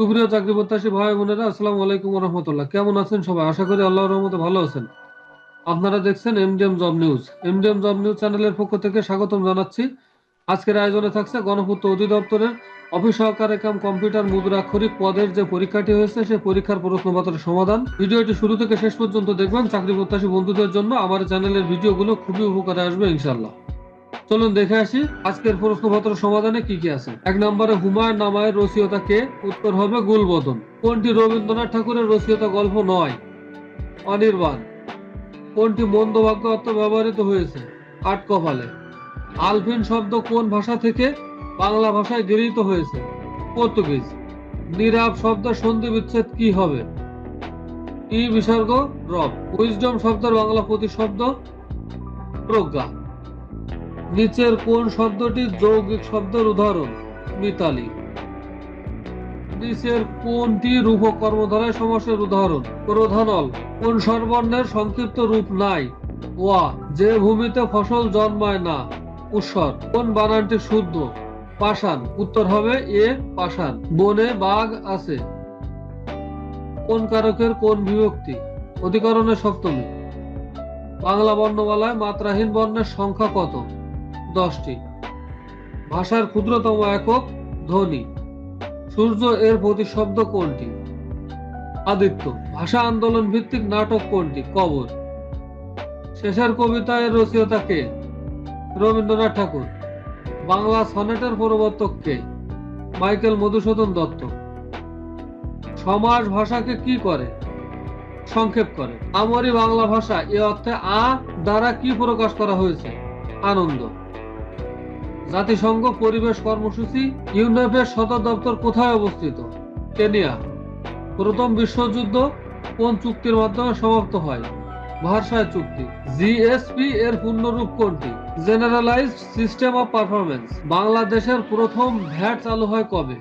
সুপ্রিয় চাকরি প্রত্যাশী ভাই বোনেরা, আসসালামু আলাইকুম রহমতুল্লাহ কেমন আছেন সবাই? আশা করি আল্লাহর রহমতে ভালো আছেন। আপনারা দেখছেন MDM job news. MDM job news চ্যানেলের পক্ষ থেকে স্বাগতম জানাচ্ছি। আজকের আয়োজনে থাকছে গণপূর্ত অধিদপ্তরের অফিস সহকারে কাম কম্পিউটার মুদ্রাক্ষরিক পদের যে পরীক্ষাটি হয়েছে সেই পরীক্ষার প্রশ্নপত্রের সমাধান। ভিডিওটি শুরু থেকে শেষ পর্যন্ত দেখবেন চাকরি প্রত্যাশী বন্ধুদের জন্য। আমার চ্যানেলের ভিডিওগুলো খুবই উপকারে আসবে ইনশাল্লাহ চলুন দেখে আসি আজকের প্রশ্নপত্র সমাধানে কি কি আছে। এক নম্বরে, হুমায়ুন নামায়ের রসিয়তা কে? উত্তর হবে গুলবদন। কোনটি রবীন্দ্রনাথ ঠাকুরের রসিয়তা গল্প নয়? অনির্বাণ। কোনটি মন্দ বাক্য অর্থ ব্যবহৃত হয়েছে? আট কপালে। আলফিন শব্দ কোন ভাষা থেকে বাংলা ভাষায় গৃহীত হয়েছে? পর্তুগিজ। নীরব শব্দ সন্ধি বিচ্ছেদ কি হবে? ই বিসর্গ, রব। উইজডম শব্দের বাংলা প্রতিশব্দ প্রজ্ঞা। নিচের কোন শব্দটি যৌগিক শব্দের উদাহরণ? মিতালি। নিচের কোনটি রূপ কর্মধারায় সমাসের উদাহরণ? প্রধানল কোন স্বরবর্ণের সংক্ষিপ্ত রূপ নাই? ওয়া, যে ভূমিতে ফসল জন্মায় না। উৎসর। কোন বানানটি শুদ্ধ? পাষাণ। উত্তর হবে এ পাষাণ। বনে বাঘ আছে। কোন কারকের কোন বিভক্তি? অধিকরণের সপ্তমী। বাংলা বর্ণমালায় মাত্রাহীন বর্ণের সংখ্যা কত? দশটি। ভাষার ক্ষুদ্রতম একক ধ্বনি। সূর্য এর প্রতিশব্দ কোনটি? আদিত্য, ভাষা আন্দোলন ভিত্তিক নাটক কোনটি? কবর। শেষের কবিতা এর রচয়িতা কে? রবীন্দ্রনাথ ঠাকুর। বাংলা সনেটের প্রবর্তক কে? মাইকেল মধুসূদন দত্ত। সমাজ ভাষাকে কি করে? সংক্ষেপ করে। আমারই বাংলা ভাষা এ অর্থে আ দ্বারা কি প্রকাশ করা হয়েছে? আনন্দ। জাতিসংঘ পরিবেশ কর্মসূচি ইউনেপের সদর দপ্তর কোথায় অবস্থিত? কেনিয়া। প্রথম বিশ্বযুদ্ধ কোন চুক্তির মাধ্যমে সমাপ্ত হয়? ভারসায় চুক্তি। জিএসপি এর পূর্ণরূপ কোনটি? জেনারেলাইজড সিস্টেম অফ পারফরমেন্স বাংলাদেশের প্রথম ভ্যাট চালু হয় কবে?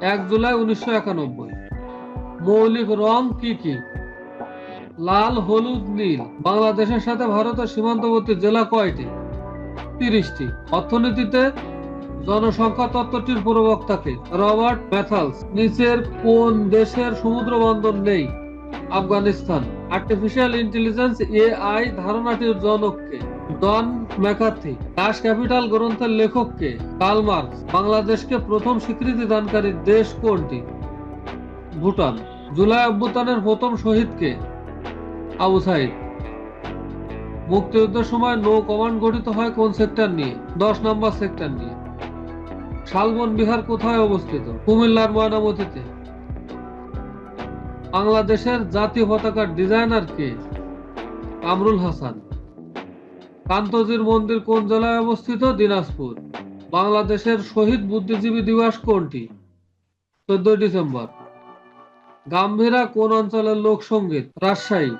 এক জুলাই উনিশশো একানব্বই। মৌলিক রং কি কি? লাল, হলুদ, নীল। বাংলাদেশের সাথে ভারতের সীমান্তবর্তী জেলা কয়টি? তিরিশটি। অর্থনীতিতে জনসংখ্যা তত্ত্বটির প্রবক্তাকে রবার্ট ম্যাথালস নিচের কোন দেশের সমুদ্র বন্দর নেই? আফগানিস্তান। আর্টিফিশিয়াল ইন্টেলিজেন্স এআই ধারণাটির জনককে। ডন ম্যাকার্থি দাস ক্যাপিটাল গ্রন্থের লেখককে। কার্ল মার্কস, বাংলাদেশকে প্রথম স্বীকৃতি দানকারী দেশ কোনটি? ভুটান। জুলাই অভ্যুত্থানের প্রথম শহীদকে। আবু সাইদ। মুক্তিযুদ্ধের সময় নৌ কমান্ড গঠিত হয় কোন সেক্টর নিয়ে? দশ নম্বর সেক্টর নিয়ে। শালবন বিহার কোথায় অবস্থিত? কুমিল্লার ময়নামতিতে। বাংলাদেশের জাতীয় পতাকার ডিজাইনার কে? কামরুল হাসান। কান্তজির মন্দির কোন জেলায় অবস্থিত? দিনাজপুর। বাংলাদেশের শহীদ বুদ্ধিজীবী দিবস কোনটি? চোদ্দই ডিসেম্বর। গাম্ভীরা কোন অঞ্চলের লোকসঙ্গীত রাজশাহী।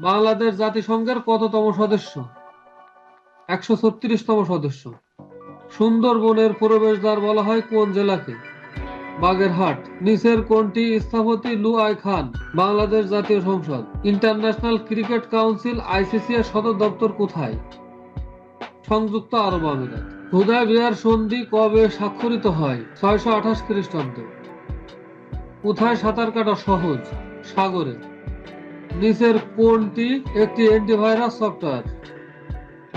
বাংলাদেশ জাতিসংঘের কততম সদস্য? একশো ছত্রিশতম সদস্য। সুন্দরবনের প্রবেশদ্বার বলা হয় কোন জেলাকে? বাগেরহাট। নিচের কোনটি স্থপতি লু আই খান, বাংলাদেশ জাতীয় সংসদ? ইন্টারন্যাশনাল ক্রিকেট কাউন্সিল, আইসিসি এর সদর দপ্তর কোথায়? সংযুক্ত আরব আমিরাত। হুদয় বিহার সন্ধি কবে স্বাক্ষরিত হয়? ছয়শো আঠাশ খ্রিস্টাব্দ। কোথায় সাঁতার কাটা সহজ? সাগরে। নিচের কোনটি একটি অ্যান্টিভাইরাস সফটওয়্যার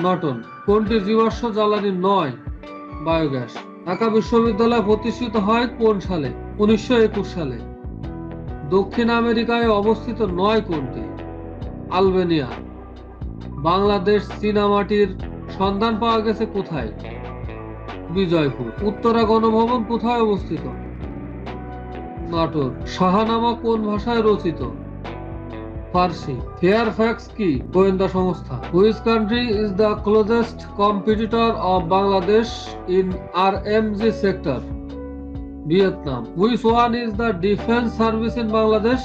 নটন কোনটি জীবাশ্ম জ্বালানি নয়? বায়োগ্যাস ঢাকা বিশ্ববিদ্যালয় প্রতিষ্ঠিত হয় কোন সালে? উনিশশো একুশ সালে। দক্ষিণ আমেরিকায় অবস্থিত নয় কোনটি? আলবেনিয়া। বাংলাদেশ চীনামাটির সন্ধান পাওয়া গেছে কোথায়? বিজয়পুর, উত্তরা গণভবন কোথায় অবস্থিত? নাটোর শাহানামা কোন ভাষায় রচিত? ফার্সি। ফেয়ারফ্যাক্স কি? গোয়েন্দা সংস্থা। Which country is the closest competitor of Bangladesh in R M G sector Vietnam which one is the defence service in Bangladesh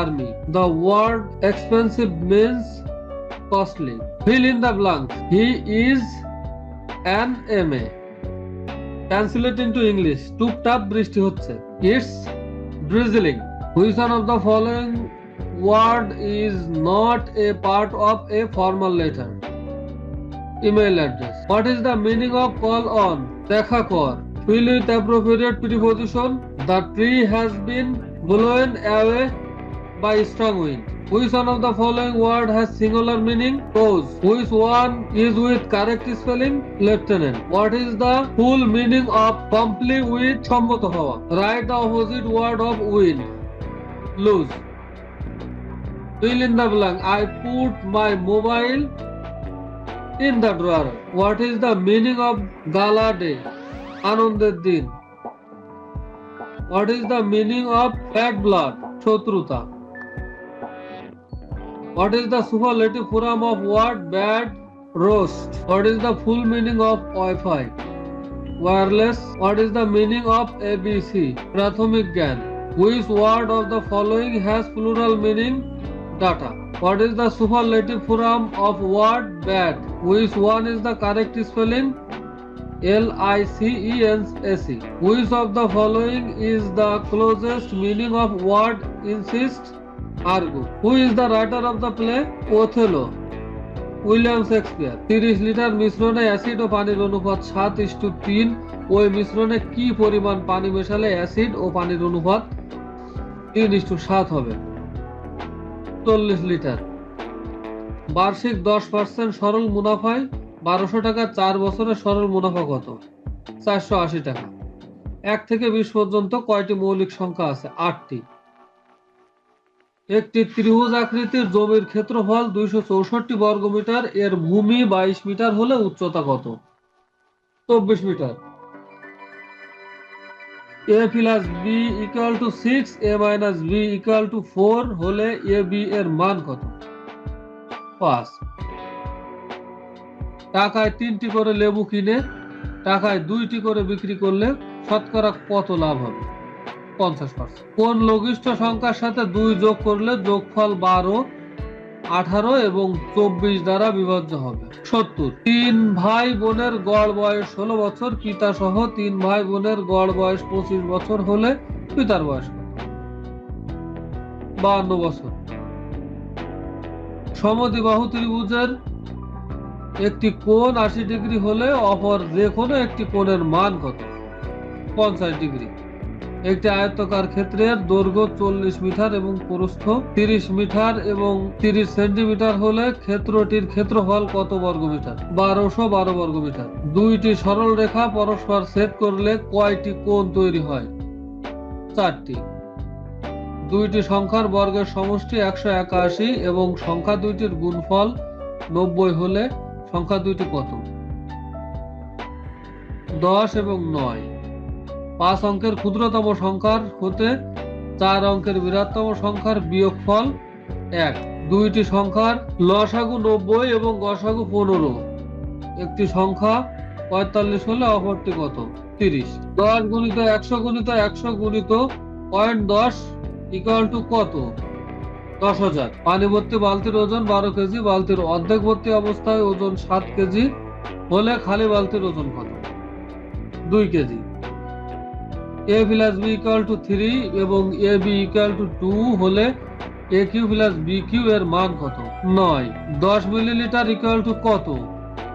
army the word expensive means in the blank he is an M A translate into English টুপটাপ বৃষ্টি হচ্ছে। It's drizzling which one of the following word is not a part of a formal letter email address what is the meaning of call on দেখা কর Fill with appropriate preposition. The tree has been blown away by strong wind. Which one of the following word has singular meaning? Pose. Which one is with correct spelling? Lieutenant. What is the full meaning of complete with সম্মত হওয়া? Write the opposite word of win. Lose. Fill in the blank. I put my mobile in the drawer. What is the meaning of gala day? আনন্দের দিন What is the meaning of bad blood? শত্রুতা What is the superlative form of word bad? Roast. What is the full meaning of Wi-Fi? Wireless. What is the meaning of ABC? প্রাথমিক জ্ঞান Which word of the following has plural meaning? Data. What is the superlative form of word bad? Which one is the correct spelling? L I C E N S E. Which of the following is the closest meaning of word insist? Argo. Who is the writer of the play? Othello. William Shakespeare তিরিশ litre মিশ্রণে acid ও পানির অনুপাত সাত is to তিন ওই মিশ্রণে কি পরিমাণ পানি মেশালে অ্যাসিড ও পানির অনুপাত তিন ইস্টু সাত হবে চল্লিশ লিটার। বার্ষিক দশ পার্সেন্ট সরল মুনাফায় বারোশো টাকা, চার বছরের সরল মুনাফা কত? চারশো আশি টাকা। এক থেকে বিশ পর্যন্ত কয়টি মৌলিক সংখ্যা আছে? আটটি। একটি ত্রিভুজ আকৃতির জমির ক্ষেত্রফল দুইশো চৌষট্টি বর্গমিটার, এর ভূমি বাইশ মিটার হলে উচ্চতা কত? চব্বিশ metre. A plus B equal to six A minus B equal to four হলে এ বি এর মান কত? পাঁচ। টাকায় তিনটি করে লেবু কিনে, টাকায় দুইটি করে বিক্রি করলে শতকরা কত লাভ হবে? পঞ্চাশ পার্সেন্ট। কোন লঘিষ্ঠ সংখ্যার সাথে দুই যোগ করলে যোগফল বারো আঠারো এবং চব্বিশ দ্বারা বিভাজ্য হবে। সত্তর। তিন ভাই বোনের গড় বয়স ষোলো বছর, পিতা সহ তিন ভাই বোনের গড় বয়স পঁচিশ বছর হলে পিতার বয়স বাহান্ন বছর। সমদ্বিবাহু ত্রিভুজের একটি কোণ আশি ডিগ্রি হলে অপর যে কোনো একটি কোণের মান কত? পঞ্চাশ ডিগ্রি। একটি আয়ত্তকার ক্ষেত্রের দৈর্ঘ্য চল্লিশ মিটার এবং প্রস্থ তিরিশ মিটার এবং তিরিশ সেন্টিমিটার হলে ক্ষেত্রটির ক্ষেত্রফল কত বর্গমিটার বারোশো বারো বর্গমিটার দুইটি সরল রেখা পরস্পর ছেদ করলে কয়টি কোণ তৈরি হয়? চারটি। দুইটি সংখ্যার বর্গের সমষ্টি একশো একাশি এবং সংখ্যা দুইটির গুণফল নব্বই হলে সংখ্যা দুইটি কত? দশ এবং নয়। পাঁচ অঙ্কের ক্ষুদ্রতম সংখ্যার হতে চার অঙ্কের বৃহত্তম সংখ্যার বিয়োগফল এক। দুইটি সংখ্যার লসাগু নব্বই এবং গসাগু পনেরো। একটি সংখ্যা পঁয়তাল্লিশ হলে অপরটি কত? তিরিশ। দশ গুণিত একশো গুণিত একশো গুণিত পয়েন্ট দশ ইকুয়াল টু কত? দশ হাজার। পানি ভর্তি বালতির ওজন বারো কেজি, বালতির অর্ধেক ভর্তি অবস্থায় ওজন সাত কেজি হলে খালি বালতির ওজন কত? দুই kg. A plus B equal to three এবং A B equal to two হলে A cube plus B cube এর মান কত? নয়। দশ মিলিলিটার ইকুয়াল টু কত?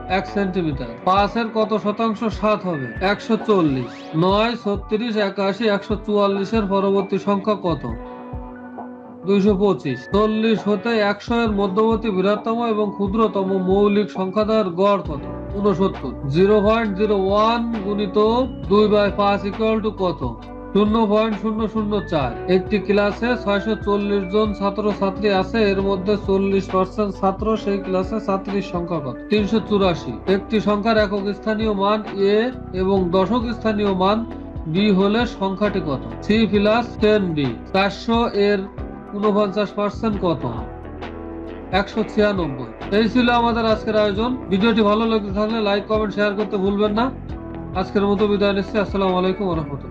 এক সেন্টিমিটার পাঁচের কত শতাংশ? সাত হবে। একশো চল্লিশ। নয়, ছত্রিশ, একাশি, একশো চুয়াল্লিশের পরবর্তী সংখ্যা কত? দুইশো পঁচিশ। চল্লিশ হতে একশো এর মধ্যবর্তী বৃহত্তম এবং ক্ষুদ্রতম মৌলিক সংখ্যাদার গড় কত? উনসত্তর জিরো পয়েন্ট জিরো ওয়ান গুণিত দুই বাই পাঁচ ইকুয়াল টু কত? শূন্য পয়েন্ট শূন্য শূন্য চার। একটি ক্লাসে ছয়শো চল্লিশ জন ছাত্র ছাত্রী আছে, এর মধ্যে চল্লিশ পার্সেন্ট ছাত্র, সেই ক্লাসে ছাত্রীর সংখ্যা কত? তিনশো চুরাশি। একটি সংখ্যার একক স্থানীয় মান এ এবং দশক স্থানীয় মান বি হলে সংখ্যাটি কত? সি প্লাস টেন বি চারশো এর উনপঞ্চাশ পার্সেন্ট কত? একশো ছিয়ানব্বই। এই ছিল আমাদের আজকের আয়োজন। ভিডিওটি ভালো লেগে থাকলে লাইক কমেন্ট শেয়ার করতে ভুলবেন না। আজকের মতো বিদায় নিচ্ছি। আসসালামু আলাইকুম রহমতুল্লাহ।